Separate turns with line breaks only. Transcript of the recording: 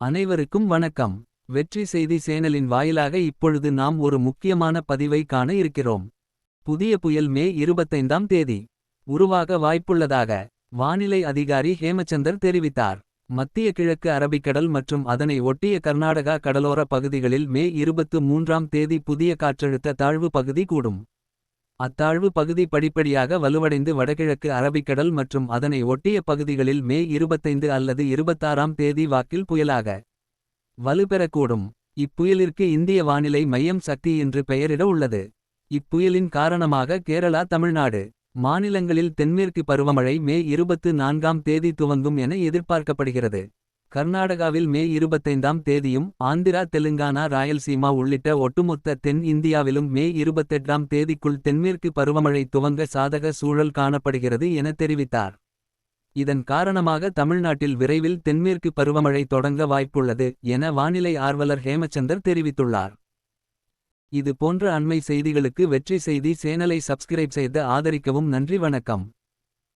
அனைவருக்கும் வணக்கம். வெற்றி செய்தி சேனலின் வாயிலாக இப்பொழுது நாம் ஒரு முக்கியமான பதிவை காண இருக்கிறோம். புதிய புயல் மே இருபத்தைந்தாம் தேதி. உருவாக வாய்ப்புள்ளதாக வானிலை அதிகாரி ஹேமச்சந்தர் தெரிவித்தார். மத்திய கிழக்கு அரபிக்கடல் மற்றும் அதனை ஒட்டிய கர்நாடகா கடலோர பகுதிகளில் மே இருபத்து மூன்றாம் தேதி புதிய காற்றழுத்த தாழ்வு பகுதி கூடும். அத்தாழ்வு பகுதி படிப்படியாக வலுவடைந்து வடகிழக்கு அரபிக்கடல் மற்றும் அதனை ஒட்டிய பகுதிகளில் மே இருபத்தைந்து அல்லது இருபத்தாறாம் தேதி வாக்கில் புயலாக வலுப்பெறக்கூடும் இப்புயலிற்கு இந்திய வானிலை மையம் சக்தி என்று பெயரிட உள்ளது. இப்புயலின் காரணமாக கேரளா தமிழ்நாடு மாநிலங்களில் தென்மேற்கு பருவமழை மே இருபத்து நான்காம் தேதி துவங்கும் என எதிர்பார்க்கப்படுகிறது. கர்நாடகாவில் மே இருபத்தைந்தாம் தேதியும் ஆந்திரா தெலுங்கானா ராயல்சீமா உள்ளிட்ட ஒட்டுமொத்த தென் இந்தியாவிலும் மே இருபத்தெட்டாம் தேதிக்குள் தென்மேற்கு பருவமழை துவங்க சாதக சூழல் காணப்படுகிறது என தெரிவித்தார். இதன் காரணமாக தமிழ்நாட்டில் விரைவில் தென்மேற்கு பருவமழை தொடங்க வாய்ப்புள்ளது என வானிலை ஆர்வலர் ஹேமச்சந்தர் தெரிவித்துள்ளார். இது போன்ற அண்மை செய்திகளுக்கு வெற்றி செய்தி சேனலை சப்ஸ்கிரைப் செய்து ஆதரிக்கவும் நன்றி வணக்கம்.